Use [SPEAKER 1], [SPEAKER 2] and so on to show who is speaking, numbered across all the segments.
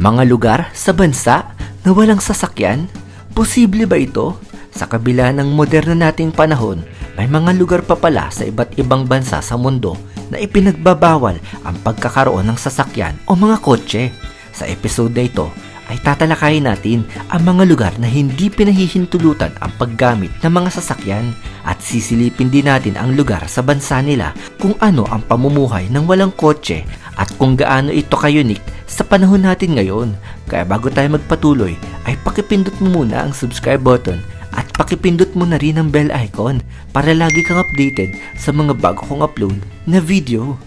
[SPEAKER 1] Mga lugar sa bansa na walang sasakyan? Posible ba ito? Sa kabila ng moderno nating panahon, may mga lugar pa pala sa iba't ibang bansa sa mundo na ipinagbabawal ang pagkakaroon ng sasakyan o mga kotse. Sa episode na ito ay tatalakayin natin ang mga lugar na hindi pinahihintulutan ang paggamit ng mga sasakyan at sisilipin din natin ang lugar sa bansa nila kung ano ang pamumuhay ng walang kotse at kung gaano ito ka-unique sa panahon natin ngayon. Kaya bago tayo magpatuloy ay pakipindot mo muna ang subscribe button at pakipindot mo na rin ang bell icon para lagi kang updated sa mga bago kong upload na video.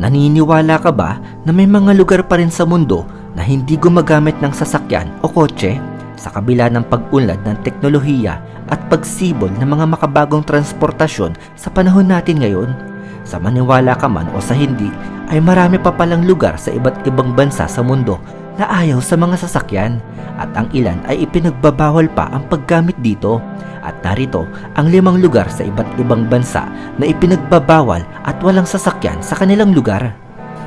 [SPEAKER 1] Naniniwala ka ba na may mga lugar pa rin sa mundo na hindi gumagamit ng sasakyan o kotse? Sa kabila ng pag-unlad ng teknolohiya at pagsibol ng mga makabagong transportasyon sa panahon natin ngayon, sa maniwala ka man o sa hindi, ay marami pa palang lugar sa iba't ibang bansa sa mundo na ayaw sa mga sasakyan at ang ilan ay ipinagbabawal pa ang paggamit dito at narito ang limang lugar sa iba't ibang bansa na ipinagbabawal at walang sasakyan sa kanilang lugar.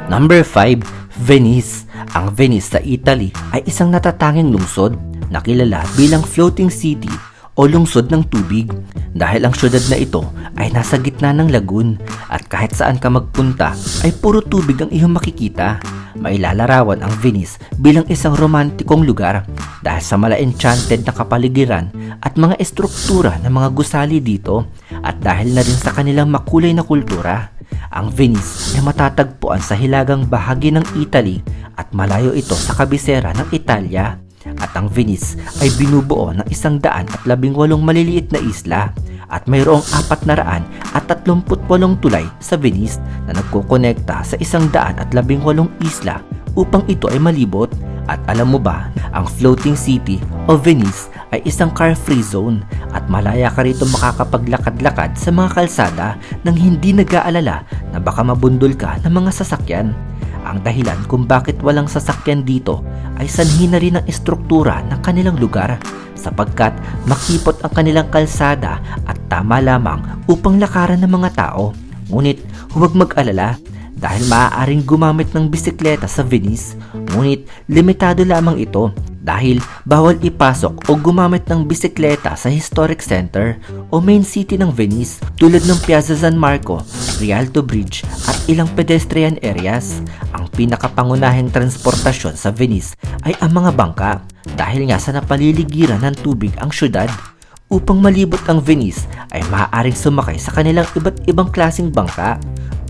[SPEAKER 1] Number 5, Venice. Ang Venice sa Italy ay isang natatanging lungsod na kilala bilang floating city o lungsod ng tubig dahil ang syudad na ito ay nasa gitna ng lagoon at kahit saan ka magpunta ay puro tubig ang iyong makikita. Mailalarawan ang Venice bilang isang romantikong lugar dahil sa mala-enchanted na kapaligiran at mga estruktura ng mga gusali dito at dahil na rin sa kanilang makulay na kultura. Ang Venice ay matatagpuan sa hilagang bahagi ng Italy at malayo ito sa kabisera ng Italia. At ang Venice ay binubuo ng isang daan at labing walong maliliit na isla at mayroong apat na raan at tatlumput walong tulay sa Venice na nagkukonekta sa isang daan at labing walong isla upang ito ay malibot. At alam mo ba, ang floating city o Venice ay isang car-free zone at malaya ka rito makakapaglakad-lakad sa mga kalsada nang hindi nag-aalala na baka mabundol ka ng mga sasakyan. Ang dahilan kung bakit walang sasakyan dito ay sanhi na rin ang estruktura ng kanilang lugar sapagkat makipot ang kanilang kalsada at tama lamang upang lakaran ng mga tao. Ngunit huwag mag-alala dahil maaaring gumamit ng bisikleta sa Venice ngunit limitado lamang ito dahil bawal ipasok o gumamit ng bisikleta sa historic center o main city ng Venice tulad ng Piazza San Marco, Rialto Bridge at ilang pedestrian areas. Ang pinakapangunahing transportasyon sa Venice ay ang mga bangka dahil nga sa napaliligiran ng tubig ang syudad. Upang malibot ang Venice ay maaaring sumakay sa kanilang iba't ibang klasing bangka.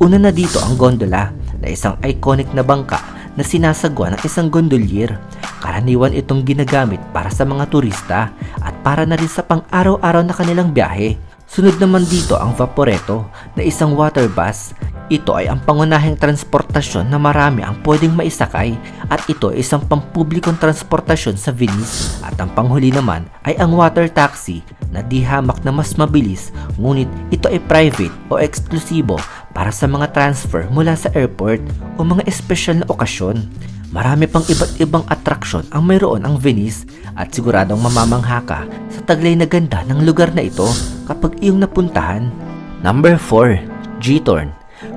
[SPEAKER 1] Una na dito ang gondola na isang iconic na bangka na sinasagwa ng isang gondolier. Karaniwan itong ginagamit para sa mga turista at para na rin sa pang-araw-araw na kanilang biyahe. Sunod naman dito ang Vaporetto na isang water bus. Ito ay ang pangunahing transportasyon na marami ang pwedeng maisakay at ito ay isang pampublikong transportasyon sa Venice. At ang panghuli naman ay ang water taxi na di hamak na mas mabilis ngunit ito ay private o eksklusibo para sa mga transfer mula sa airport o mga espesyal na okasyon. Marami pang iba't ibang atraksyon ang mayroon ang Venice at siguradong mamamangha ka sa taglay na ganda ng lugar na ito kapag iyong napuntahan. Number 4. G-Torn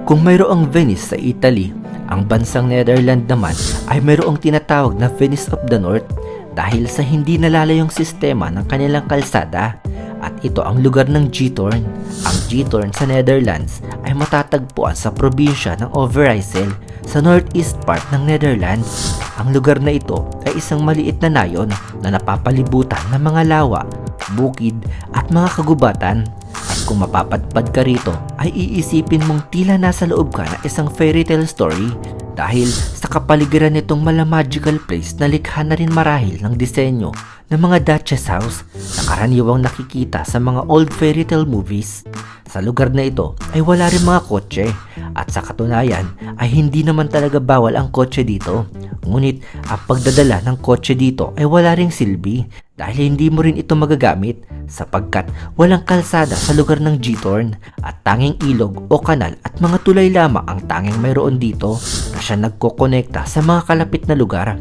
[SPEAKER 1] Kung mayroong Venice sa Italy, ang bansang Netherlands naman ay mayroong tinatawag na Venice of the North dahil sa hindi nalalayong sistema ng kanilang kalsada at ito ang lugar ng G-Torn. Ang G-Torn sa Netherlands ay matatagpuan sa probinsya ng Overijssel sa northeast part ng Netherlands. Ang lugar na ito ay isang maliit na nayon na napapalibutan ng mga lawa, bukid at mga kagubatan. At kung mapapadpad ka rito ay iisipin mong tila nasa loob ka ng isang fairy tale story dahil sa kapaligiran nitong mala magical place na likha na rin marahil ng disenyo ng mga Duchess House na karaniwang nakikita sa mga old fairy tale movies. Sa lugar na ito ay wala rin mga kotse at sa katunayan ay hindi naman talaga bawal ang kotse dito. Ngunit ang pagdadala ng kotse dito ay wala ring silbi dahil hindi mo rin ito magagamit sapagkat walang kalsada sa lugar ng G-Torn at tanging ilog o kanal at mga tulay lamang ang tanging mayroon dito na siya nagkokonekta sa mga kalapit na lugar.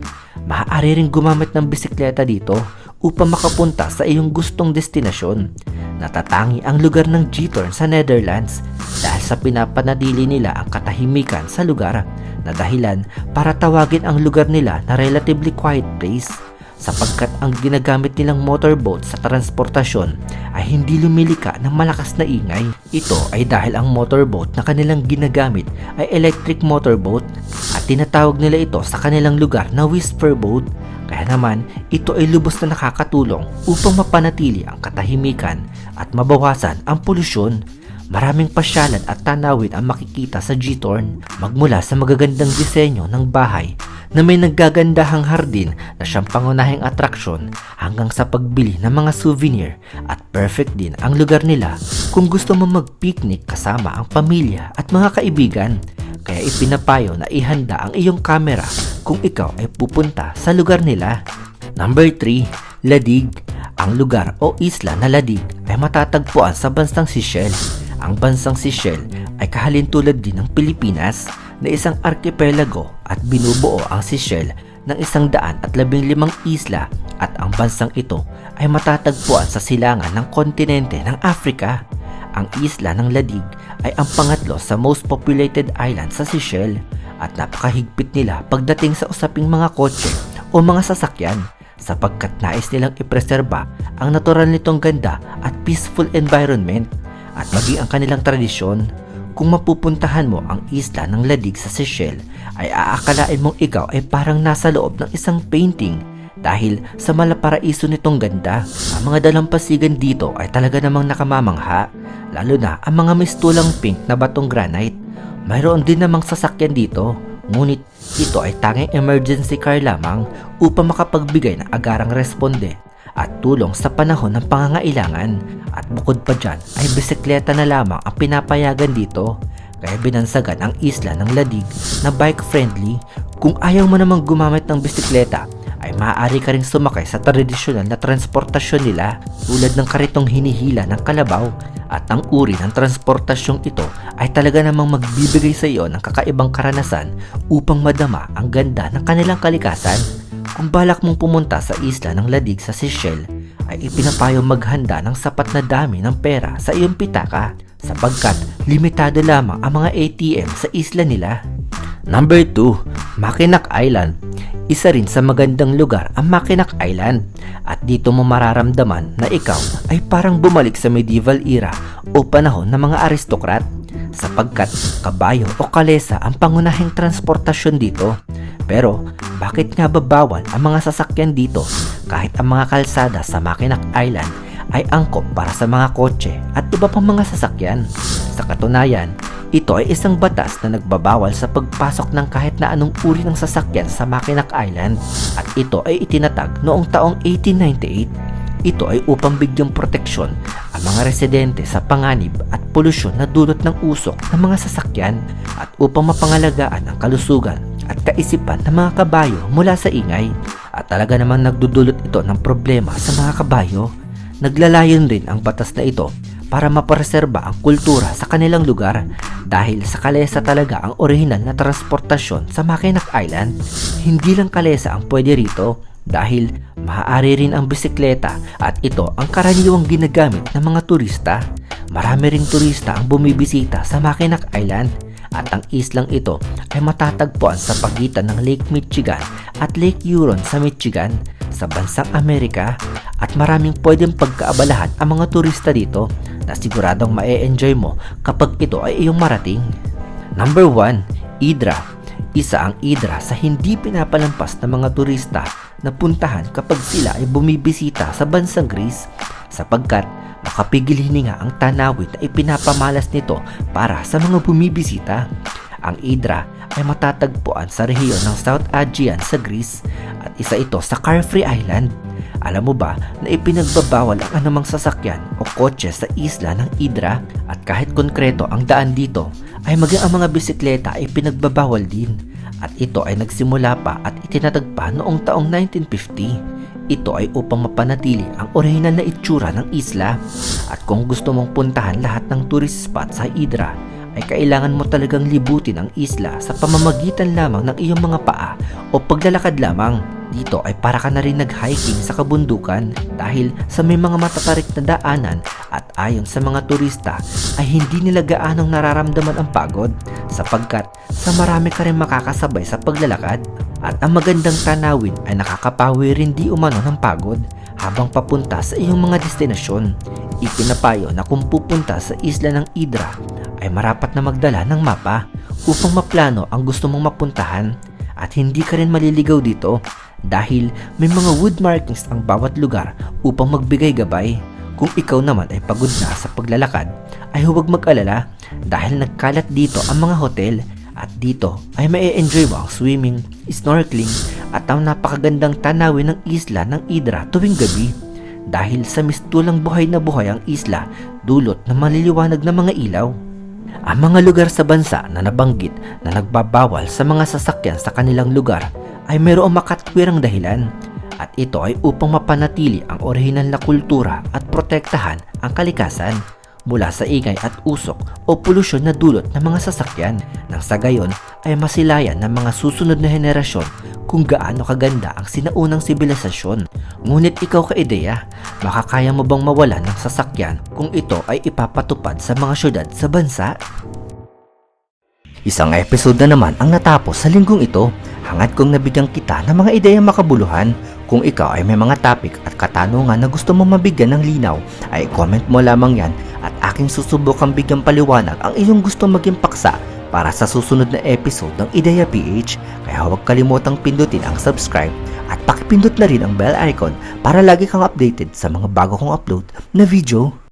[SPEAKER 1] Maaari ring gumamit ng bisikleta dito upang makapunta sa iyong gustong destinasyon. Natatangi ang lugar ng G-Torn sa Netherlands dahil sa pinapanadili nila ang katahimikan sa lugar na dahilan para tawagin ang lugar nila na relatively quiet place sapagkat ang ginagamit nilang motorboat sa transportasyon ay hindi lumilika ng malakas na ingay. Ito ay dahil ang motorboat na kanilang ginagamit ay electric motorboat at tinatawag nila ito sa kanilang lugar na whisper boat. Kaya naman, ito ay lubos na nakakatulong upang mapanatili ang katahimikan at mabawasan ang polusyon. Maraming pasyalan at tanawin ang makikita sa G-Torn magmula sa magagandang disenyo ng bahay na may naggagandahang hardin na siyang pangunahing atraksyon hanggang sa pagbili ng mga souvenir at perfect din ang lugar nila kung gusto mo mag-picnic kasama ang pamilya at mga kaibigan. Kaya ipinapayo na ihanda ang iyong kamera kung ikaw ay pupunta sa lugar nila. Number 3, Ladig. Ang lugar o isla na Ladig ay matatagpuan sa bansang Seychelles. Ang bansang Seychelles ay kahalintulad din ng Pilipinas na isang arkipelago at binubuo ang Seychelles ng isang daan at labing limang isla at ang bansang ito ay matatagpuan sa silangan ng kontinente ng Africa. Ang isla ng Ladig ay ang pangatlo sa most populated island sa Seychelles at napakahigpit nila pagdating sa usaping mga kotse o mga sasakyan sapagkat nais nilang ipreserba ang natural nitong ganda at peaceful environment at maging ang kanilang tradisyon. Kung mapupuntahan mo ang isla ng Ladig sa Seychelles, ay aakalain mong ikaw ay parang nasa loob ng isang painting dahil sa malaparaiso nitong ganda. Ang mga dalampasigan dito ay talaga namang nakamamangha, lalo na ang mga mistulang pink na batong granite. Mayroon din namang sasakyan dito, ngunit ito ay tanging emergency car lamang upang makapagbigay ng agarang responde at tulong sa panahon ng pangangailangan. At bukod pa dyan ay bisikleta na lamang ang pinapayagan dito. Kaya binansagan ang isla ng Ladig na bike friendly kung ayaw mo namang gumamit ng bisikleta ay maaari ka ring sumakay sa tradisyonal na transportasyon nila tulad ng karitong hinihila ng kalabaw at ang uri ng transportasyong ito ay talaga namang magbibigay sa iyo ng kakaibang karanasan upang madama ang ganda ng kanilang kalikasan. Kung balak mong pumunta sa isla ng Ladig sa Seychelles, ay ipinapayo maghanda ng sapat na dami ng pera sa iyong pitaka sapagkat limitado lamang ang mga ATM sa isla nila. Number 2, Mackinac Island. Isa rin sa magandang lugar ang Mackinac Island at dito mo mararamdaman na ikaw ay parang bumalik sa medieval era o panahon ng mga aristokrat sapagkat kabayo o kalesa ang pangunahing transportasyon dito. Pero bakit nga ba bawal ang mga sasakyan dito kahit ang mga kalsada sa Mackinac Island ay angkop para sa mga kotse at iba pang mga sasakyan? Sa katunayan, ito ay isang batas na nagbabawal sa pagpasok ng kahit na anong uri ng sasakyan sa Mackinac Island at ito ay itinatag noong taong 1898. Ito ay upang bigyang proteksyon ang mga residente sa panganib at polusyon na dulot ng usok ng mga sasakyan at upang mapangalagaan ang kalusugan at kaisipan ng mga kabayo mula sa ingay at talaga namang nagdudulot ito ng problema sa mga kabayo. Naglalayon rin ang batas na ito para mapreserba ang kultura sa kanilang lugar dahil sa kalesa talaga ang orihinal na transportasyon sa Mackinac Island. Hindi lang kalesa ang pwede rito dahil maaari rin ang bisikleta at ito ang karaniwang ginagamit ng mga turista. Marami ring turista ang bumibisita sa Mackinac Island at ang islang ito ay matatagpuan sa pagitan ng Lake Michigan at Lake Huron sa Michigan sa bansang Amerika at maraming pwedeng pagkaabalahan ang mga turista dito na siguradong ma-enjoy mo kapag ito ay iyong marating. Number 1, Idra. Isa ang Idra sa hindi pinapalampas ng mga turista na puntahan kapag sila ay bumibisita sa bansang Greece sapagkat makapigil hininga ang tanawin na ipinapamalas nito para sa mga bumibisita. Ang Idra ay matatagpuan sa rehiyon ng South Aegean sa Greece at isa ito sa Car-Free Island. Alam mo ba na ipinagbabawal ang anumang sasakyan o kotse sa isla ng Idra at kahit konkreto ang daan dito ay maging ang mga bisikleta ay pinagbabawal din. At ito ay nagsimula pa at itinatagpa noong taong 1950. Ito ay upang mapanatili ang orihinal na itsura ng isla. At kung gusto mong puntahan lahat ng tourist spot sa Idra ay kailangan mo talagang libutin ang isla sa pamamagitan lamang ng iyong mga paa o paglalakad lamang. Dito ay para ka na rin nag-hiking sa kabundukan dahil sa may mga matatarik na daanan at ayon sa mga turista ay hindi nila gaanong nararamdaman ang pagod sapagkat sa marami ka rin makakasabay sa paglalakad at ang magandang tanawin ay nakakapawi rin di umano ng pagod habang papunta sa iyong mga destinasyon. Ipinapayo na kung pupunta sa isla ng Idra ay marapat na magdala ng mapa upang maplano ang gusto mong mapuntahan at hindi ka rin maliligaw dito dahil may mga wood markings ang bawat lugar upang magbigay gabay. Kung ikaw naman ay pagod na sa paglalakad ay huwag mag-alala dahil nagkalat dito ang mga hotel at dito ay may enjoy mo ang swimming, snorkeling at ang napakagandang tanawin ng isla ng Idra tuwing gabi. Dahil sa mistulang buhay na buhay ang isla dulot ng maliliwanag na mga ilaw. Ang mga lugar sa bansa na nabanggit na nagbabawal sa mga sasakyan sa kanilang lugar ay mayroong makatwirang dahilan. At ito ay upang mapanatili ang orihinal na kultura at protektahan ang kalikasan mula sa ingay at usok o polusyon na dulot ng mga sasakyan nang sa gayon ay masilayan ng mga susunod na henerasyon kung gaano kaganda ang sinaunang sibilisasyon. Ngunit ikaw ka-ideya, makakaya mo bang mawala ng sasakyan kung ito ay ipapatupad sa mga syudad sa bansa? Isang episode na naman ang natapos sa linggong ito. Hangat kong nabigyan kita ng mga ideyang makabuluhan. Kung ikaw ay may mga topic at katanungan na gusto mo mabigyan ng linaw, ay comment mo lamang yan at aking susubukang bigyan paliwanag ang iyong gusto maging paksa para sa susunod na episode ng Ideya PH. Kaya huwag kalimutang pindutin ang subscribe at pakipindot na rin ang bell icon para lagi kang updated sa mga bago kong upload na video.